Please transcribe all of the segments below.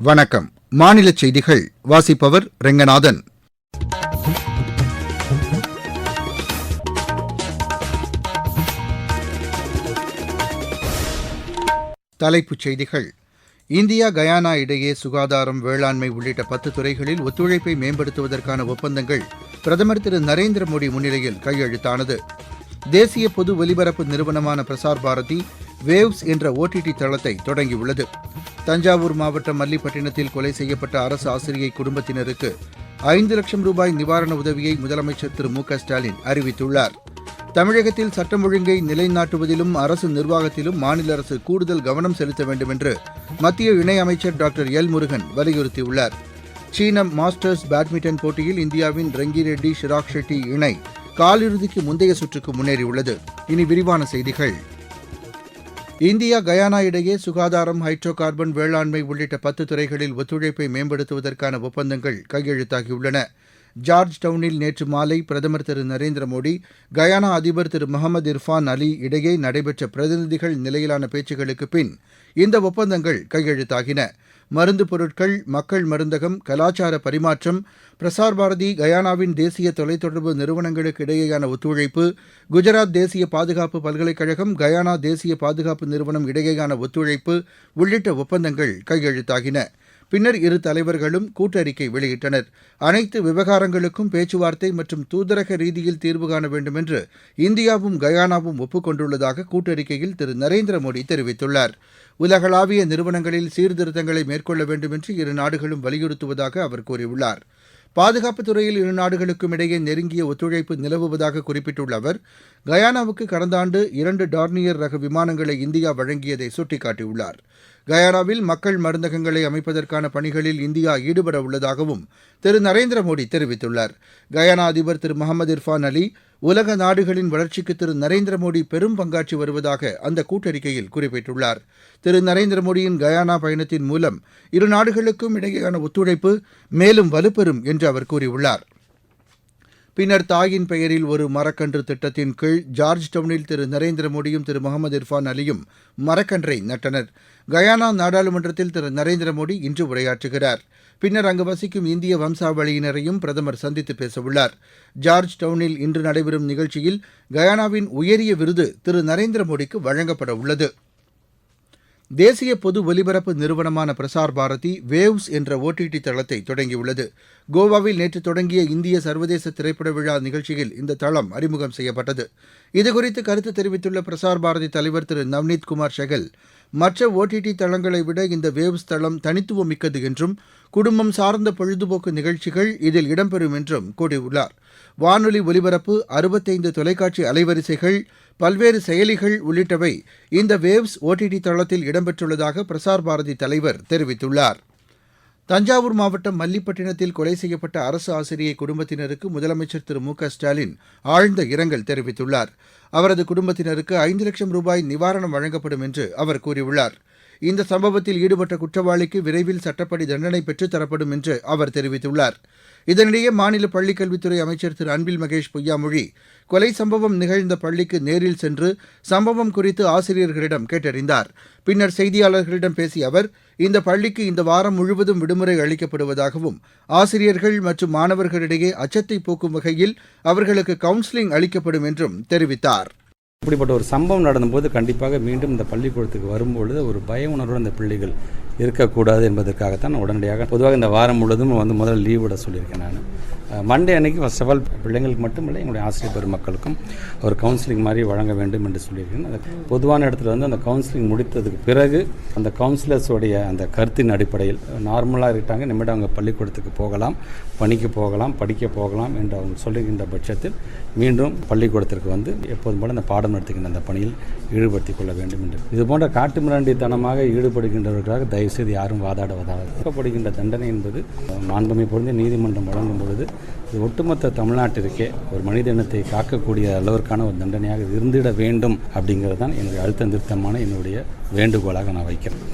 வணக்கம். மாநில செய்திகள் வாசிப்பவர் ரெங்கநாதன். தலைப்புச் செய்திகள். இந்தியா கயானா இடையே சுகாதாரம் வேளாண்மை உள்ளிட்ட பத்து துறைகளில் ஒத்துழைப்பை மேம்படுத்துவதற்கான ஒப்பந்தங்கள் பிரதமர் திரு நரேந்திர மோடி முன்னிலையில் கையெழுத்தானது. தேசிய பொது ஒலிபரப்பு நிறுவனமான பிரசார் பாரதி வேவ்ஸ் என்ற ஓடிடி தளத்தை தொடங்கியுள்ளது. தஞ்சாவூர் மாவட்டம் மல்லிப்பட்டினத்தில் கொலை செய்யப்பட்ட அரசு ஆசிரியை குடும்பத்தினருக்கு ஐந்து லட்சம் ரூபாய் நிவாரண உதவியை முதலமைச்சர் திரு மு க ஸ்டாலின் அறிவித்துள்ளார். தமிழகத்தில் சட்டம் ஒழுங்கை நிலைநாட்டுவதிலும் அரசு நிர்வாகத்திலும் மாநில அரசு கூடுதல் கவனம் செலுத்த வேண்டும் என்று மத்திய இணையமைச்சர் டாக்டர் எல் முருகன் வலியுறுத்தியுள்ளார். சீன மாஸ்டர்ஸ் பேட்மிண்டன் போட்டியில் இந்தியாவின் ரெங்கிரெட்டி ஷிராக் ஷெட்டி இணை காலிறுதிக்கு முந்தைய சுற்றுக்கு முன்னேறியுள்ளது. இனி விரிவான செய்திகள். இந்தியா கயானா இடையே சுகாதாரம் ஹைட்ரோ கார்பன் வேளாண்மை உள்ளிட்ட பத்து துறைகளில் ஒத்துழைப்பை மேம்படுத்துவதற்கான ஒப்பந்தங்கள் கையெழுத்தாகியுள்ளன. ஜார்ஜ் டவுனில் நேற்று மாலை பிரதமர் திரு நரேந்திர மோடி கயானா அதிபர் திரு முகமது இர்ஃபான் அலி இடையே நடைபெற்ற பிரதிநிதிகள் நிலையிலான பேச்சுகளுக்கு பின் இந்த ஒப்பந்தங்கள் கையெழுத்தாகின. மருந்து பொருட்கள் மக்கள் மருந்தகம் கலாச்சார பரிமாற்றம் பிரசார் பாரதி கயானாவின் தேசிய தொலைத்தொடர்பு நிறுவனங்களுக்கு இடையேயான ஒத்துழைப்பு குஜராத் தேசிய பாதுகாப்பு பல்கலைக்கழகம் கயானா தேசிய பாதுகாப்பு நிறுவனம் இடையேயான ஒத்துழைப்பு உள்ளிட்ட ஒப்பந்தங்கள் கையெழுத்தாகின. பின்னர் இரு தலைவர்களும் கூட்டறிக்கை வெளியிட்டனர். அனைத்து விவகாரங்களுக்கும் பேச்சுவார்த்தை மற்றும் தூதரக ரீதியில் தீர்வு காண வேண்டும் என்று இந்தியாவும் கயானாவும் ஒப்புக் கொண்டுள்ளதாக கூட்டறிக்கையில் திரு. நரேந்திர மோடி தெரிவித்துள்ளார். உலகளாவிய நிறுவனங்களில் சீர்திருத்தங்களை மேற்கொள்ள வேண்டும் என்று இரு நாடுகளும் வலியுறுத்துவதாக அவர் கூறியுள்ளார். பாதுகாப்புத் துறையில் இரு நாடுகளுக்கும் இடையே நெருங்கிய ஒத்துழைப்பு நிலவுவதாக குறிப்பிட்டுள்ள அவர் கயானாவுக்கு கடந்த ஆண்டு இரண்டு டார்னியர் ரக விமானங்களை இந்தியா வழங்கியதை சுட்டிக்காட்டியுள்ளார். கயானாவில் மக்கள் மருந்தகங்களை அமைப்பதற்கான பணிகளில் இந்தியா ஈடுபட உள்ளதாகவும் திரு நரேந்திர மோடி தெரிவித்துள்ளார். கயானா அதிபர் திரு முகமது இர்ஃபான் அலி உலக நாடுகளின் வளர்ச்சிக்கு திரு நரேந்திர மோடி பெரும் பங்காற்றி வருவதாக அந்த கூட்டறிக்கையில் குறிப்பிட்டுள்ளார். திரு நரேந்திர மோடியின் கயானா பயணத்தின் மூலம் இரு நாடுகளுக்கும் இடையேயான ஒத்துழைப்பு மேலும் வலுப்பெறும் என்று அவர் கூறியுள்ளார். பின்னர் தாயின் பெயரில் ஒரு மரக்கன்று திட்டத்தின் கீழ் ஜார்ஜ் டவுனில் திரு நரேந்திர மோடியும் திரு முகமது இர்ஃபான் அலியும் மரக்கன்றை நட்டனர். கயானா நாடாளுமன்றத்தில் திரு நரேந்திர மோடி இன்று உரையாற்றுகிறார். பின்னர் அங்கு வசிக்கும் இந்திய வம்சாவளியினரையும் பிரதமர் சந்தித்து பேசவுள்ளார். ஜார்ஜ் டவுனில் இன்று நடைபெறும் நிகழ்ச்சியில் கயானாவின் உயரிய விருது திரு நரேந்திர மோடிக்கு வழங்கப்பட உள்ளது தேசிய பொது ஒலிபரப்பு நிறுவனமான பிரசார் பாரதி வேவ்ஸ் என்ற ஓடிடி தளத்தை தொடங்கியுள்ளது. கோவாவில் நேற்று தொடங்கிய இந்திய சர்வதேச திரைப்பட விழா நிகழ்ச்சியில் இந்த தளம் அறிமுகம் செய்யப்பட்டது. இதுகுறித்து கருத்து தெரிவித்துள்ள பிரசார் பாரதி தலைவர் திரு நவ்னீத் குமார் ஷெகல் மற்ற ஓடிடி தளங்களை விட இந்த வேவ்ஸ் தளம் தனித்துவம் மிக்கது என்றும் குடும்பம் சார்ந்த பொழுதுபோக்கு நிகழ்ச்சிகள் இதில் இடம்பெறும் என்றும் கூறியுள்ளார். வானொலி ஒலிபரப்பு அறுபத்தைந்து தொலைக்காட்சி அலைவரிசைகள் பல்வேறு செயலிகள் உள்ளிட்டவை இந்த வேவ்ஸ் ஓடிடி தளத்தில் இடம்பெற்றுள்ளதாக பிரசார் பாரதி தலைவர் தெரிவித்துள்ளார். தஞ்சாவூர் மாவட்டம் மல்லிப்பட்டினத்தில் கொலை செய்யப்பட்ட அரசு ஆசிரியை குடும்பத்தினருக்கு முதலமைச்சர் திரு மு ஸ்டாலின் ஆழ்ந்த இரங்கல் தெரிவித்துள்ளார். அவரது குடும்பத்தினருக்கு ஐந்து லட்சம் ரூபாய் நிவாரணம் வழங்கப்படும் என்று அவர் கூறியுள்ளார். இந்த சம்பவத்தில் ஈடுபட்ட குற்றவாளிக்கு விரைவில் சட்டப்படி தண்டனை பெற்றுத் தரப்படும் என்று அவர் தெரிவித்துள்ளார். இதனிடையே மாநில பள்ளிக்கல்வித்துறை அமைச்சர் திரு. அன்பில் மகேஷ் பொய்யாமொழி கொலை சம்பவம் நிகழ்ந்த பள்ளிக்கு நேரில் சென்று சம்பவம் குறித்து ஆசிரியர்களிடம் கேட்டறிந்தார். பின்னர் செய்தியாளர்களிடம் பேசிய அவர் இந்த பள்ளிக்கு இந்த வாரம் முழுவதும் விடுமுறை அளிக்கப்படுவதாகவும் ஆசிரியர்கள் மற்றும் மாணவர்களிடையே அச்சத்தை போக்கும் வகையில் அவர்களுக்கு கவுன்சிலிங் அளிக்கப்படும் என்றும் தெரிவித்தார். இப்படிப்பட்ட ஒரு சம்பவம் நடந்தபோது கண்டிப்பாக மீண்டும் இந்த பள்ளிக்கூடத்துக்கு வரும்பொழுது ஒரு பய உணர்வோடு அந்த பிள்ளைகள் இருக்கக்கூடாது என்பதற்காகத்தான் நான் உடனடியாக பொதுவாக இந்த வாரம் முழுவதும் வந்து முதல்ல லீவ் விட சொல்லியிருக்கேன் நான். மண்டே அன்னைக்கு ஃபர்ஸ்ட் ஆஃப் ஆல் பிள்ளைங்களுக்கு மட்டுமில்லை எங்களுடைய ஆசிரியர் பெருமக்களுக்கும் ஒரு கவுன்சிலிங் மாதிரி வழங்க வேண்டும் என்று சொல்லியிருக்கேன். அது பொதுவான இடத்துல வந்து அந்த கவுன்சிலிங் முடித்ததுக்கு பிறகு அந்த கவுன்சிலர்ஸுடைய அந்த கருத்தின் அடிப்படையில் நார்மலாக இருக்காங்க. நிமிடம் அவங்க பள்ளிக்கூடத்துக்கு போகலாம் பணிக்கு போகலாம் படிக்க போகலாம் என்று அவங்க சொல்லுகின்ற பட்சத்தில் மீண்டும் பள்ளிக்கூடத்திற்கு வந்து எப்போதும் போல அந்த பாடம் நடத்துகின்ற அந்த பணியில் ஈடுபடுத்திக் கொள்ள வேண்டும் என்று. இது போன்ற காட்டு மிராண்டித்தனமாக ஈடுபடுகின்றவர்களாக தயவுசெய்து யாரும் வாதாட வாதாடப்படுகின்ற தண்டனை என்பது மாண்புமை பொருந்திய நீதிமன்றம் வழங்கும் பொழுது இது ஒட்டுமொத்த தமிழ்நாட்டிற்கே ஒரு மனித இனத்தை காக்கக்கூடிய அளவிற்கான ஒரு தண்டனையாக இருந்திட வேண்டும் அப்படிங்கிறது தான் என்னுடைய அழுத்த திருத்தமான என்னுடைய வேண்டுகோளாக நான் வைக்கிறேன்.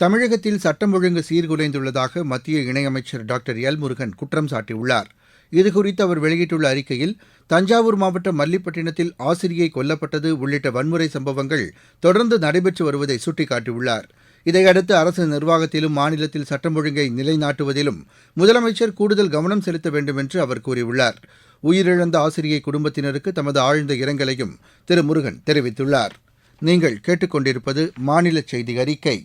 தமிழகத்தில் சட்டம் ஒழுங்கு சீர்குலைந்துள்ளதாக மத்திய இணையமைச்சர் டாக்டர் எல் முருகன் குற்றம் சாட்டியுள்ளார். இதுகுறித்து அவர் வெளியிட்டுள்ள அறிக்கையில் தஞ்சாவூர் மாவட்டம் மல்லிப்பட்டினத்தில் ஆசிரியை கொல்லப்பட்டது உள்ளிட்ட வன்முறை சம்பவங்கள் தொடர்ந்து நடைபெற்று வருவதை சுட்டிக்காட்டியுள்ளாா் இதையடுத்து அரசு நிர்வாகத்திலும் மாநிலத்தில் சட்டம் ஒழுங்கை நிலைநாட்டுவதிலும் முதலமைச்சர் கூடுதல் கவனம் செலுத்த வேண்டும் என்று அவர் கூறியுள்ளார். உயிரிழந்த ஆசிரியை குடும்பத்தினருக்கு தமது ஆழ்ந்த இரங்கலையும் திரு முருகன் தெரிவித்துள்ளார். நீங்கள் கேட்டுக்கொண்டிருப்பது மாநில செய்தி அறிக்கை.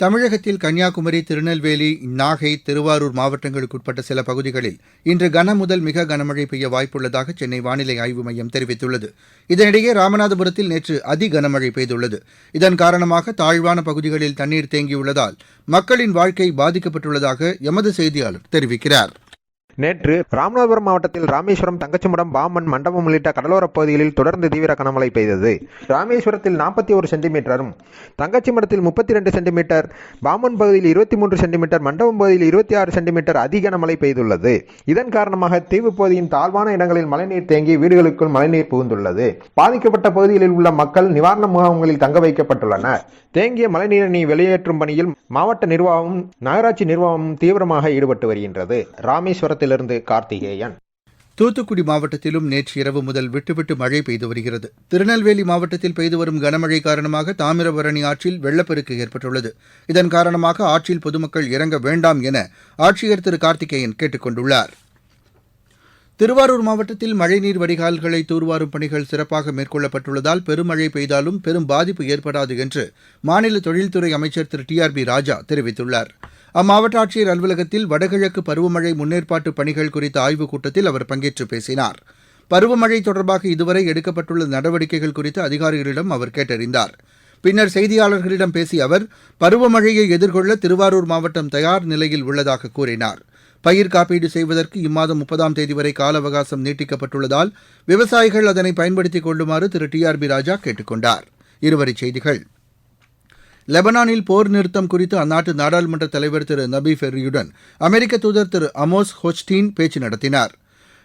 தமிழகத்தில் கன்னியாகுமரி திருநெல்வேலி நாகை திருவாரூர் மாவட்டங்களுக்குட்பட்ட சில பகுதிகளில் இன்று கன முதல் மிக கனமழை பெய்ய வாய்ப்புள்ளதாக சென்னை வானிலை ஆய்வு மையம் தெரிவித்துள்ளது. இதனிடையே ராமநாதபுரத்தில் நேற்று அதி கனமழை பெய்துள்ளது. இதன் காரணமாக தாழ்வான பகுதிகளில் தண்ணீர் தேங்கியுள்ளதால் மக்களின் வாழ்க்கை பாதிக்கப்பட்டுள்ளதாக எமது செய்தியாளர் தெரிவிக்கிறார். நேற்று ராமநாதபுரம் மாவட்டத்தில் ராமேஸ்வரம் தங்கச்சிமடம் பாம்பன் மண்டபம் உள்ளிட்ட கடலோரப் பகுதிகளில் தொடர்ந்து தீவிர கனமழை பெய்தது. ராமேஸ்வரத்தில் நாற்பத்தி ஒரு சென்டிமீட்டரும் தங்கச்சிமடத்தில் முப்பத்தி ரெண்டு சென்டிமீட்டர் பாம்பன் பகுதியில் இருபத்தி மூன்று சென்டிமீட்டர் மண்டபம் பகுதியில் இருபத்தி ஆறு சென்டிமீட்டர் அதிக கனமழை பெய்துள்ளது. இதன் காரணமாக தீவு பகுதியின் தாழ்வான இடங்களில் மழைநீர் தேங்கி வீடுகளுக்குள் மழைநீர் புகுந்துள்ளது. பாதிக்கப்பட்ட பகுதிகளில் உள்ள மக்கள் நிவாரண முகாம்களில் தங்க வைக்கப்பட்டுள்ளனர். தேங்கிய மழைநீரினை வெளியேற்றும் பணியில் மாவட்ட நிர்வாகமும் நகராட்சி நிர்வாகமும் தீவிரமாக ஈடுபட்டு வருகின்றது. விழுப்புரத்திலிருந்து கார்த்திகேயன். தூத்துக்குடி மாவட்டத்திலும் நேற்று இரவு முதல் விட்டுவிட்டு மழை பெய்து வருகிறது. திருநெல்வேலி மாவட்டத்தில் பெய்து வரும் கனமழை காரணமாக தாமிரபரணி ஆற்றில் வெள்ளப்பெருக்கு ஏற்பட்டுள்ளது. இதன் காரணமாக ஆற்றில் பொதுமக்கள் இறங்க வேண்டாம் என ஆட்சியர் திரு கார்த்திகேயன் கேட்டுக் கொண்டுள்ளார் திருவாரூர் மாவட்டத்தில் மழைநீர் வடிகால்களை தூர்வாரும் பணிகள் சிறப்பாக மேற்கொள்ளப்பட்டுள்ளதால் பெருமழை பெய்தாலும் பெரும் பாதிப்பு ஏற்படாது என்று மாநில தொழில்துறை அமைச்சர் திரு. டி ஆர் பி ராஜா தெரிவித்துள்ளார். அம்மாவட்ட ஆட்சியர் அலுவலகத்தில் வடகிழக்கு பருவமழை முன்னேற்பாட்டு பணிகள் குறித்த ஆய்வுக் கூட்டத்தில் அவர் பங்கேற்று பேசினார். பருவமழை தொடர்பாக இதுவரை எடுக்கப்பட்டுள்ள நடவடிக்கைகள் குறித்து அதிகாரிகளிடம் அவர் கேட்டறிந்தார். பின்னர் செய்தியாளர்களிடம் பேசிய அவர் பருவமழையை எதிர்கொள்ள திருவாரூர் மாவட்டம் தயார் நிலையில் உள்ளதாக கூறினார். பயிர் காப்பீடு செய்வதற்கு இம்மாதம் முப்பதாம் தேதி வரை கால அவகாசம் நீட்டிக்கப்பட்டுள்ளதால் விவசாயிகள் அதனை பயன்படுத்திக் கொள்ளுமாறு Thiru T R B Raja கேட்டுக் கொண்டார் இருவரிச் செய்திகள். லெபனானில் போர் நிறுத்தம் குறித்து அந்நாட்டு நாடாளுமன்ற தலைவர் திரு நபி ஃபெர்ரியுடன் அமெரிக்க தூதர் திரு அமோஸ் ஹோஸ்டீன் பேச்சு நடத்தினார்.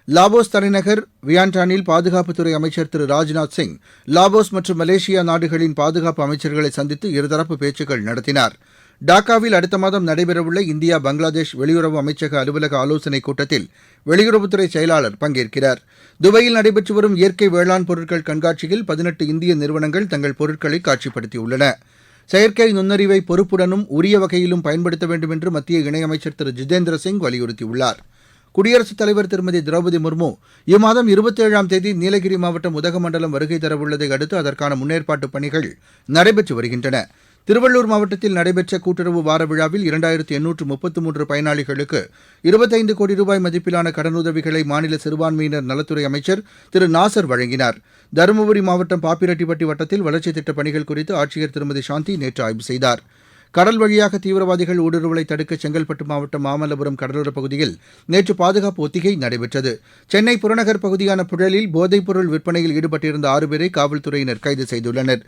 லாவோஸ் தலைநகர் வியான்டானில் பாதுகாப்புத்துறை அமைச்சர் திரு ராஜ்நாத் சிங் லாவோஸ் மற்றும் மலேசியா நாடுகளின் பாதுகாப்பு அமைச்சர்களை சந்தித்து இருதரப்பு பேச்சுக்கள் நடத்தினார். டாக்காவில் அடுத்த மாதம் நடைபெறவுள்ள இந்தியா பங்களாதேஷ் வெளியுறவு அமைச்சக அலுவலக ஆலோசனைக் கூட்டத்தில் வெளியுறவுத்துறை செயலாளர் பங்கேற்கிறார். துபாயில் நடைபெற்று வரும் இயற்கை வேளாண் பொருட்கள் கண்காட்சியில் பதினெட்டு இந்திய நிறுவனங்கள் தங்கள் பொருட்களை காட்சிப்படுத்தியுள்ளன. செயற்கை நுண்ணறிவை பொறுப்புடனும் உரிய வகையிலும் பயன்படுத்த வேண்டும் என்று மத்திய இணையமைச்சர் திரு ஜிதேந்திர சிங் வலியுறுத்தியுள்ளார். குடியரசுத் தலைவர் திருமதி திரௌபதி முர்மு இம்மாதம் இருபத்தேழாம் தேதி நீலகிரி மாவட்டம் உதகமண்டலம் வருகை தரவுள்ளதை அடுத்து அதற்கான முன்னேற்பாட்டு பணிகள் நடைபெற்று வருகின்றன. திருவள்ளூர் மாவட்டத்தில் நடைபெற்ற கூட்டுறவு வார விழாவில் இரண்டாயிரத்து எண்ணூற்று முப்பத்து மூன்று பயனாளிகளுக்கு இருபத்தைந்து கோடி ரூபாய் மதிப்பிலான கடனுதவிகளை மாநில சிறுபான்மையினர் நலத்துறை அமைச்சர் திரு நாசர் வழங்கினார். தருமபுரி மாவட்டம் பாப்பிரெட்டிப்பட்டி வட்டத்தில் வளர்ச்சித் திட்டப் பணிகள் குறித்து ஆட்சியர் திருமதி சாந்தி நேற்று ஆய்வு செய்தார். கடல் வழியாக தீவிரவாதிகள் ஊடுருவலை தடுக்க செங்கல்பட்டு மாவட்டம் மாமல்லபுரம் கடலோரப் பகுதியில் நேற்று பாதுகாப்பு ஒத்திகை நடைபெற்றது. சென்னை புறநகர் பகுதியான புழலில் போதைப்பொருள் விற்பனையில் ஈடுபட்டிருந்த ஆறு பேரை காவல்துறையினர் கைது செய்துள்ளனர்.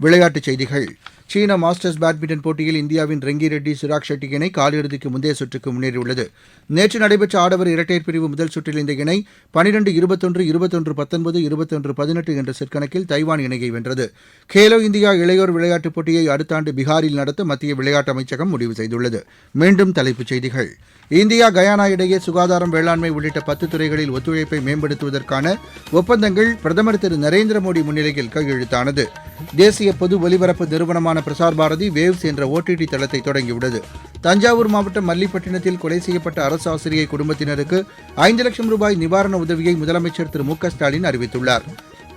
விளையாட்டுச் செய்திகள். சீன மாஸ்டர்ஸ் பேட்மிண்டன் போட்டியில் இந்தியாவின் ரெங்கி ரெட்டி சிராக் ஷெட்டி இணை காலிறுதிக்கு முந்தைய சுற்றுக்கு முன்னேறியுள்ளது. நேற்று நடைபெற்ற ஆடவர் இரட்டையர் பிரிவு முதல் சுற்றில் இந்த இணை பனிரெண்டு இருபத்தொன்று இருபத்தொன்று பத்தொன்பது இருபத்தொன்று பதினெட்டு என்ற செட் கணக்கில் தைவான் இணையை வென்றது. கேலோ இந்தியா இளையோர் விளையாட்டுப் போட்டியை அடுத்த ஆண்டு பீகாரில் நடத்த மத்திய விளையாட்டு அமைச்சகம் முடிவு செய்துள்ளது. மீண்டும் தலைப்புச் செய்திகள். இந்தியா கயானா இடையே சுகாதாரம் வேளாண்மை உள்ளிட்ட பத்து துறைகளில் ஒத்துழைப்பை மேம்படுத்துவதற்கான ஒப்பந்தங்கள் பிரதமர் திரு நரேந்திர மோடி முன்னிலையில் கையெழுத்தானது. தேசிய பொது ஒலிபரப்பு நிறுவனமான பிரசார் பாரதி வேவ்ஸ் என்ற ஓடிடி தளத்தை தொடங்கியுள்ளது. தஞ்சாவூர் மாவட்டம் மல்லிப்பட்டினத்தில் கொலை செய்யப்பட்ட அரசு ஆசிரியை குடும்பத்தினருக்கு ஐந்து லட்சம் ரூபாய் நிவாரண உதவியை முதலமைச்சர் திரு மு ஸ்டாலின் அறிவித்துள்ளார்.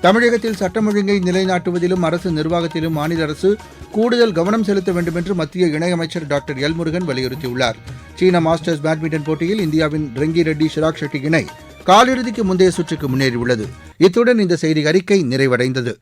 தமிழகத்தில் சட்டம் ஒழுங்கை நிலைநாட்டுவதிலும் அரசு நிர்வாகத்திலும் மாநில அரசு கூடுதல் கவனம் செலுத்த வேண்டும் என்று மத்திய இணையமைச்சர் டாக்டர் எல் முருகன் வலியுறுத்தியுள்ளார். சீன மாஸ்டர்ஸ் பேட்மிண்டன் போட்டியில் இந்தியாவின் ரெங்கி ரெட்டி ஷிராக் ஷெட்டி இணை காலிறுதிக்கு முந்தைய சுற்றுக்கு முன்னேறியுள்ளது. இத்துடன் இந்த செய்தி அறிக்கை நிறைவடைந்தது.